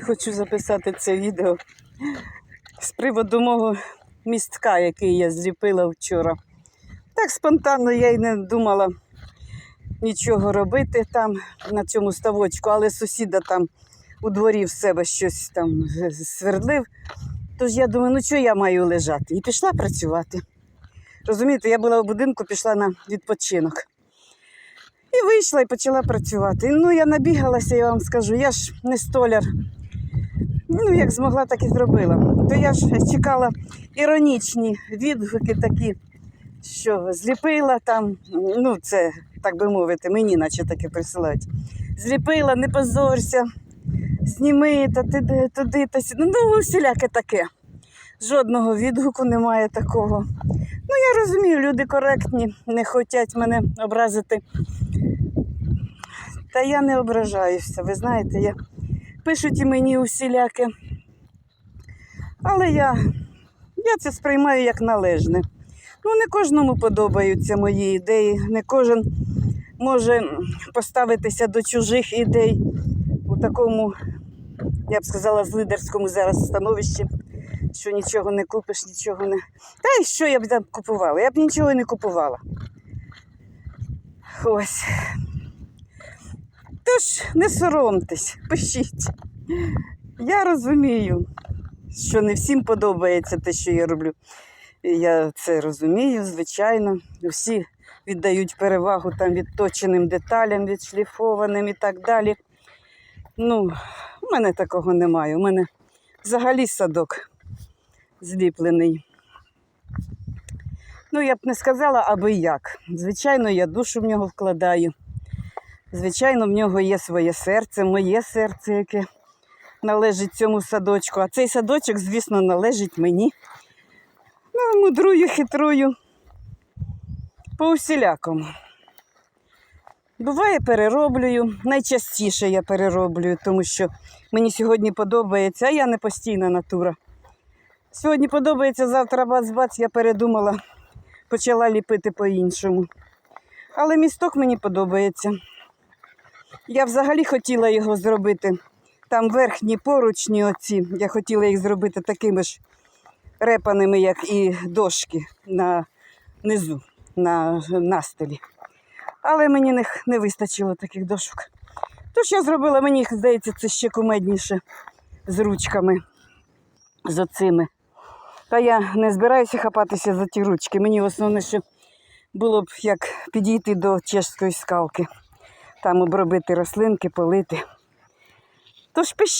хочу записати це відео з приводу мого містка, який я зліпила вчора. Так спонтанно я й не думала нічого робити там на цьому ставочку, але сусіда там у дворі в себе щось там свердлив. Тож я думаю, ну що я маю лежати? І пішла працювати. Розумієте, я була в будинку, пішла на відпочинок. І вийшла і почала працювати. Ну, я набігалася, я вам скажу, я ж не столяр. Ну, як змогла, так і зробила. То я ж чекала іронічні відгуки такі, що зліпила там, ну, це, так би мовити, мені наче таке присилають. Зліпила, не позорся, зніми та туди, туди та сюди. Ну, всіляке таке. Жодного відгуку немає такого. Ну, я розумію, люди коректні, не хочуть мене образити. Та я не ображаюся, ви знаєте, я... пишуть і мені усіляке. Але я, я це сприймаю як належне. Ну, не кожному подобаються мої ідеї, не кожен може поставитися до чужих ідей у такому, я б сказала, з лидерському зараз становищі, що нічого не купиш, нічого не. Та й що я б там купувала? Я б нічого не купувала. Ось. Тож не соромтесь, пишіть. Я розумію, що не всім подобається те, що я роблю. Я це розумію, звичайно. Всі віддають перевагу там відточеним деталям, відшліфованим і так далі. Ну, у мене такого немає. У мене взагалі садок зліплений. Ну, я б не сказала аби як. Звичайно, я душу в нього вкладаю. Звичайно, в нього є своє серце, моє серце, яке належить цьому садочку. А цей садочок, звісно, належить мені. Ну, мудрую, хитрую. По усілякому. Буває, перероблюю. Найчастіше я перероблюю, тому що мені сьогодні подобається, а я не постійна натура. Сьогодні подобається, завтра бац-бац, я передумала, почала ліпити по-іншому. Але місток мені подобається. Я взагалі хотіла його зробити. Там верхні поручні оці. Я хотіла їх зробити такими ж репаними, як і дошки на низу, на настелі. Але мені не, не вистачило таких дошок. Тож я зробила, мені здається, це ще кумедніше з ручками, з оцими. Та я не збираюся хапатися за ті ручки. Мені основне, що було б як підійти до чешської скалки там обробити рослинки, полити. Тож пишіть.